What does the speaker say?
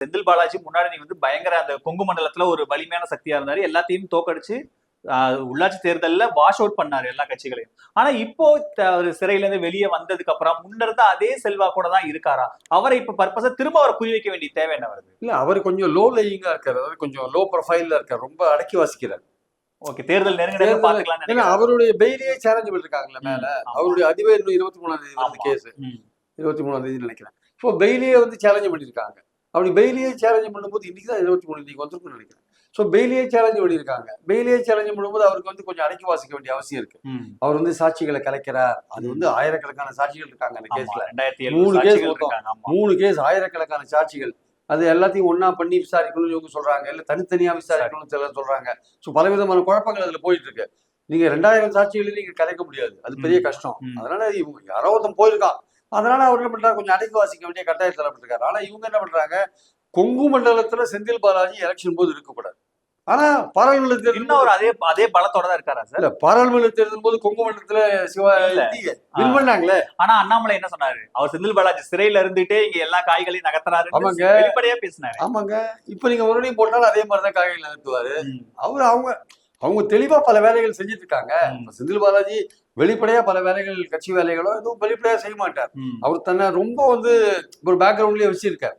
செந்தில் பாலாஜி முன்னாடி நீ வந்து பயங்கர அந்த கொங்கு மண்டலத்துல ஒரு வலிமையான சக்தியா இருந்தாரு. எல்லாத்தையும் தோக்கடிச்சு உள்ளாட்சி தேர்தல்ல வாஷ் அவுட் பண்ணாரு எல்லா கட்சிகளையும். ஆனா இப்போ அவரு சிறையில இருந்து வெளியே வந்ததுக்கு அப்புறம் முன்ன இருந்த அதே செல்வா கூட தான் இருக்காரா? அவரை இப்ப பர்பஸா திரும்ப அவரை குறி வைக்க வேண்டிய தேவை என்ன வருது? இல்ல அவர் கொஞ்சம் லோ லேயிங்கா இருக்காரு. அதாவது கொஞ்சம் லோ ப்ரொஃபைல்ல இருக்காரு. ரொம்ப அடக்கி வாசிக்கிறார். ஓகே தேர்தல் நெருங்க நெருங்க தேர்தல் பாத்துக்கலாம்னு ஏன்னா நினைக்கிறேன். அவருடைய பெயிலே சேலஞ்ச் பண்ணிருக்காங்கல்ல மேல. அவருடைய இன்னும் இருபத்தி மூணாம் தேதி வந்து. கேஸ். இருபத்தி மூணாம் தேதி நினைக்கிறேன். ஸோ பெயிலியே வந்து சேலஞ்ச் பண்ணியிருக்காங்க அப்படி பெயிலியே சேலஞ்ச் பண்ணும்போது இன்னைக்கு தான் இருபத்தி மூணு இன்னைக்கு வந்திருக்கும்னு நினைக்கிறேன். ஸோ பெயிலியே சேலஞ்ச் பண்ணியிருக்காங்க. பெயிலியே சேலஞ்ச் பண்ணும்போது அவருக்கு வந்து கொஞ்சம் அடக்கி வாசிக்க வேண்டிய அவசியம் இருக்கு. அவர் வந்து சாட்சிகளை கலைக்கிறார். அது வந்து ஆயிரக்கணக்கான சாட்சிகள் இருக்காங்க அந்த கேஸ்ல மூணு ஆமா. மூணு கேஸ் ஆயிரக்கணக்கான சாட்சிகள். அது எல்லாத்தையும் ஒண்ணா பண்ணி விசாரிக்கணும்னு இவங்க சொல்றாங்க. இல்ல தனித்தனியா விசாரிக்கணும்னு சிலர் சொல்றாங்க. ஸோ பலவிதமான குழப்பங்கள் அதுல போயிட்டு இருக்கு. நீங்க ரெண்டாயிரம் சாட்சிகளை நீங்க கலைக்க முடியாது. அது பெரிய. கஷ்டம். அதனால இவங்க யாரோ ஒருத்தன் போயிருக்கான். அதனால அவர் என்ன பண்றாரு? கொஞ்சம் அடக்கி வாசிக்க வேண்டிய கட்டாயத்தில் தரப்பட்டிருக்காரு ஆனா இவங்க என்ன பண்றாங்க? கொங்கு மண்டலத்துல செந்தில் பாலாஜி எலெக்ஷன் போது இருக்கக்கூடாது ஆனா பாராளுமன்ற தேர்தல் அதே அதே பலத்தோட தான் இருக்காரா சார்? இல்ல பாராளுமன்ற தேர்தல் போது கொங்கு மண்டலத்துல சிவா. வின் பண்ணாங்களே. ஆனா அண்ணாமலை என்ன சொன்னாரு? அவர் செந்தில் பாலாஜி சிறையில இருந்துட்டே இங்க எல்லா காய்களையும் நகர்த்துறாரு ஆமாங்க. வெளிப்படையா பேசினாரு. ஆமாங்க. இப்ப நீங்க மறுபடியும் போட்டாலும் அதே மாதிரிதான் காய்கறி நிறுத்துவாரு ம். அவர் அவங்க அவங்க தெளிவா பல வேலைகள் செஞ்சுட்டு இருக்காங்க. செந்தில் பாலாஜி வெளிப்படையா பல வேலைகள் கட்சி வேலைகளோ எதுவும் வெளிப்படையா செய்ய மாட்டார். அவர் தன்னை ரொம்ப வந்து ஒரு பேக்ரவுண்ட்லயே வச்சிருக்கார்